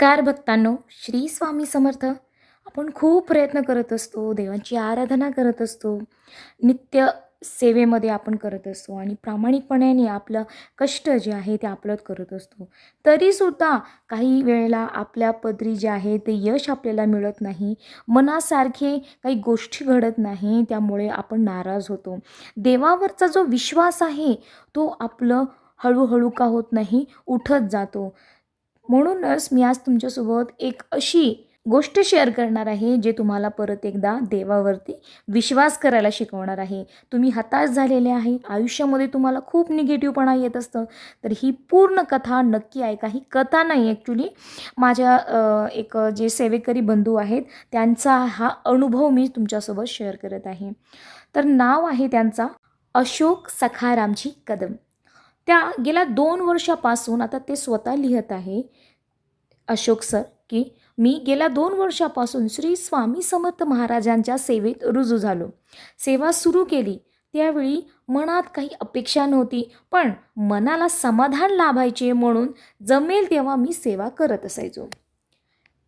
नमस्कार भक्तांनो श्री स्वामी समर्थ. आपण खूप प्रयत्न करत असतो देवांची आराधना करत असतो नित्य सेवेमध्ये आपण करत असतो आणि प्रामाणिकपणाने आपलं कष्ट जे आहे ते आपलं करत असतो. तरीसुद्धा काही वेळेला आपल्या पदरी जे आहे ते यश आपल्याला मिळत नाही मनासारखे काही गोष्टी घडत नाही त्यामुळे आपण नाराज होतो. देवावरचा जो विश्वास आहे तो आपलं हळूहळू का होत नाही उठत जातो. म्हणूनच मी आज तुमच्यासोबत एक अशी गोष्ट शेअर करणार आहे जे तुम्हाला परत एकदा देवावरती विश्वास करायला शिकवणार आहे. तुम्ही हताश झालेले आहे आयुष्यामध्ये तुम्हाला खूप निगेटिव्हपणा येत असतं तर ही पूर्ण कथा नक्की ऐका. ही कथा नाही ॲक्च्युली माझ्या एक जे सेवेकरी बंधू आहेत त्यांचा हा अनुभव मी तुमच्यासोबत शेअर करत आहे. तर नाव आहे त्यांचा अशोक सखारामची कदम. त्या गेल्या दोन वर्षापासून आता ते स्वतः लिहत आहे अशोक सर की मी गेल्या दोन वर्षापासून श्री स्वामी समर्थ महाराजांच्या सेवेत रुजू झालो. सेवा सुरू केली. त्यावेळी मनात काही अपेक्षा नव्हती पण मनाला समाधान लाभायचे म्हणून जमेल तेव्हा मी सेवा करत असायचो.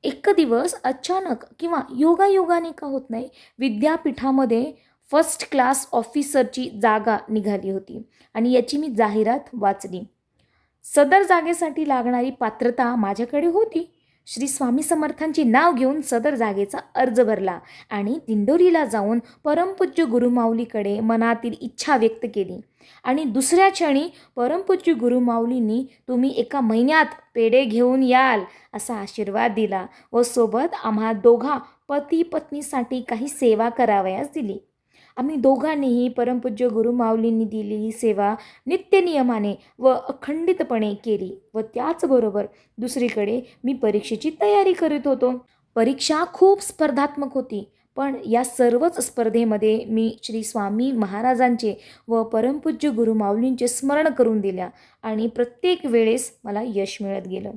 एक दिवस अचानक किंवा योगायोगाने का होत नाही विद्यापीठामध्ये फर्स्ट क्लास ऑफिसरची जागा निघाली होती आणि याची मी जाहिरात वाचली. सदर जागेसाठी लागणारी पात्रता माझ्याकडे होती. श्री स्वामी समर्थांचे नाव घेऊन सदर जागेचा अर्ज भरला आणि दिंडोरीला जाऊन परमपूज्य गुरुमाऊलीकडे मनातील इच्छा व्यक्त केली. आणि दुसऱ्या क्षणी परमपूज्य गुरुमाऊलींनी तुम्ही एका महिन्यात पेढे घेऊन याल असा आशीर्वाद दिला व सोबत आम्हा दोघा पती पत्नीसाठी काही सेवा करावयास दिली. आम्ही दोघांनीही परमपूज्य गुरुमाऊलींनी दिलेली सेवा नित्यनियमाने व अखंडितपणे केली व त्याचबरोबर दुसरीकडे मी परीक्षेची तयारी करीत होतो. परीक्षा खूप स्पर्धात्मक होती पण या सर्वच स्पर्धेमध्ये मी श्री स्वामी महाराजांचे व परमपूज्य गुरुमाऊलींचे स्मरण करून दिल्या आणि प्रत्येक वेळेस मला यश मिळत गेलं.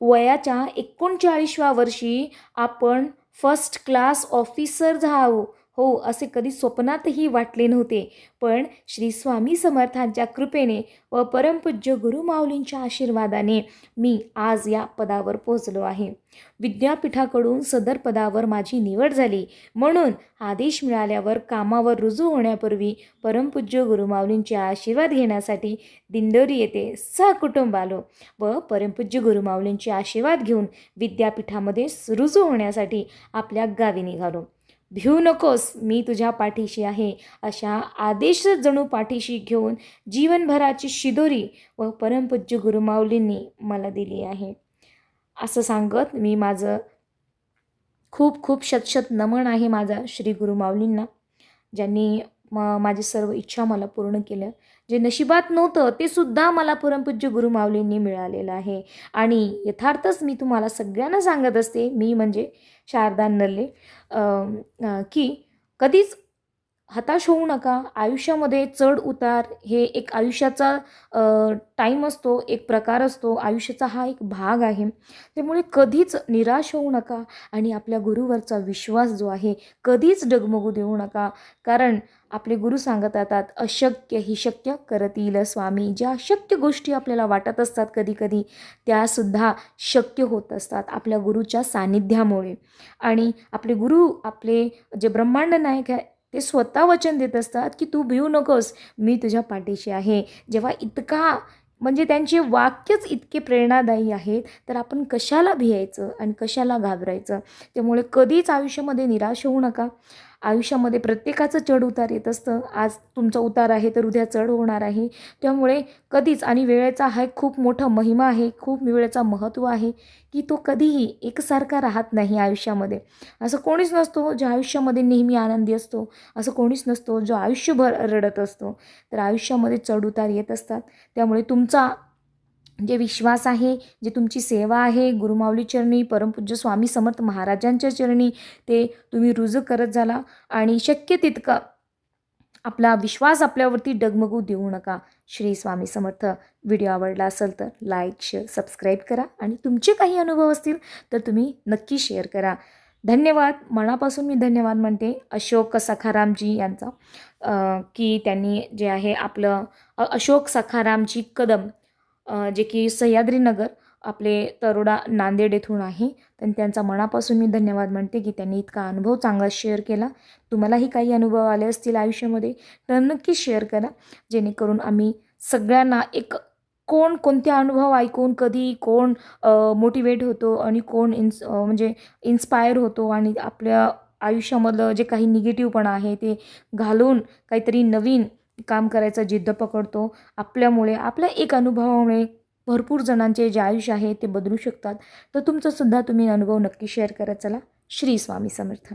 वयाच्या एकोणचाळीसव्या वर्षी आपण फर्स्ट क्लास ऑफिसर जावं हो असे कधी स्वप्नातही वाटले नव्हते. पण श्री स्वामी समर्थांच्या कृपेने व परमपूज्य गुरुमाऊलींच्या आशीर्वादाने मी आज या पदावर पोहोचलो आहे. विद्यापीठाकडून सदर पदावर माझी निवड झाली. म्हणून आदेश मिळाल्यावर कामावर रुजू होण्यापूर्वी परमपूज्य गुरुमाऊलींचे आशीर्वाद घेण्यासाठी दिंडोरी येथे सहकुटुंब आलो व परमपूज्य गुरुमाऊलींचे आशीर्वाद घेऊन विद्यापीठामध्ये रुजू होण्यासाठी आपल्या गावी निघालो. भिऊ नकोस मी तुझ्या पाठीशी आहे. अशा आदेश जणू पाठीशी घेऊन जीवनभराची शिदोरी व परमपूज्य गुरुमाऊलींनी मला दिली आहे. असं सांगत मी माझं खूप खूप शतशत नमन आहे माझा श्री गुरुमाऊलींना ज्यांनी म माझी सर्व इच्छा मला पूर्ण केल्या जे नशिबात नव्हतं ते सुद्धा मला परमपूज्य गुरुमावलींनी मिळालेलं आहे. आणि यथार्थच मी तुम्हाला सगळ्यांना सांगत असते मी म्हणजे शारदा नल्ले की कधीच हताश होऊ नका. आयुष्यामध्ये चढ उतार हे एक आयुष्याचा टाईम असतो एक प्रकार असतो. आयुष्याचा हा एक भाग आहे. त्यामुळे कधीच निराश होऊ नका आणि आपल्या गुरुवरचा विश्वास जो आहे कधीच डगमगू देऊ नका. कारण आपले गुरु सांगत येतात अशक्य ही शक्य करतील स्वामी. ज्या अशक्य गोष्टी आपल्याला वाटत असतात कधीकधी त्यासुद्धा शक्य होत असतात आपल्या गुरुच्या सानिध्यामुळे आणि आपले गुरु आपले जे ब्रह्मांड नायक आहे ते स्वतः वचन देत असतात की तू भिऊ नकोस मी तुझ्या पाठीशी आहे. जेव्हा इतका म्हणजे त्यांचे वाक्यच इतके प्रेरणादायी आहेत तर आपण कशाला भियायचं आणि कशाला घाबरायचं? त्यामुळे कधीच आयुष्यामध्ये निराश होऊ नका. आयुष्यामध्ये प्रत्येकाचं चढ उतार येत असतं. आज तुमचा उतार आहे तर उद्या चढ होणार आहे. त्यामुळे कधीच आणि वेळेचा हा एक खूप मोठा महिमा आहे खूप वेळेचा महत्त्व आहे की तो कधीही एकसारखा राहत नाही आयुष्यामध्ये. असं कोणीच नसतो जो आयुष्यामध्ये नेहमी आनंदी असतो. असं कोणीच नसतो जो आयुष्यभर रडत असतो. तर आयुष्यामध्ये चढ उतार येत असतात. त्यामुळे तुमचा जे विश्वास आहे जे तुमची सेवा आहे गुरुमाऊली चरणी परमपूज्य स्वामी समर्थ महाराजांच्या चरणी ते तुम्ही रुजू करत झाला आणि शक्य तितकं आपला विश्वास आपल्यावरती डगमगू देऊ नका. श्री स्वामी समर्थ व्हिडिओ आवडला असेल तर लाईक शेअर सबस्क्राईब करा आणि तुमचे काही अनुभव असतील तर तुम्ही नक्की शेअर करा. धन्यवाद. मनापासून मी धन्यवाद म्हणते. अशोक सखारामजी यांचा की त्यांनी जे आहे आपलं अशोक सखारामची कदम जे की सह्याद्रीनगर आपले तरोडा नांदेड येथून आहे. तर त्यांचा मनापासून मी धन्यवाद म्हणते की त्यांनी इतका अनुभव चांगला शेअर केला. तुम्हालाही काही अनुभव आले असतील आयुष्यामध्ये तर नक्की शेअर करा. जेणेकरून आम्ही सगळ्यांना एक कोण कोणते अनुभव ऐकून कधी कोण मोटिवेट होतो आणि कोण इन्स म्हणजे इन्स्पायर होतो आणि आपल्या आयुष्यामधलं जे काही निगेटिव्हपणा आहे ते घालून काहीतरी नवीन काम करायचा जिद्द पकडतो. आपल्यामुळे आपल्या एक अनुभवामुळे भरपूर जणांचे जे आयुष्य आहे ते बदलू शकतात. तर तुमचासुद्धा तुम्ही अनुभव नक्की शेअर करत चला श्री स्वामी समर्थ.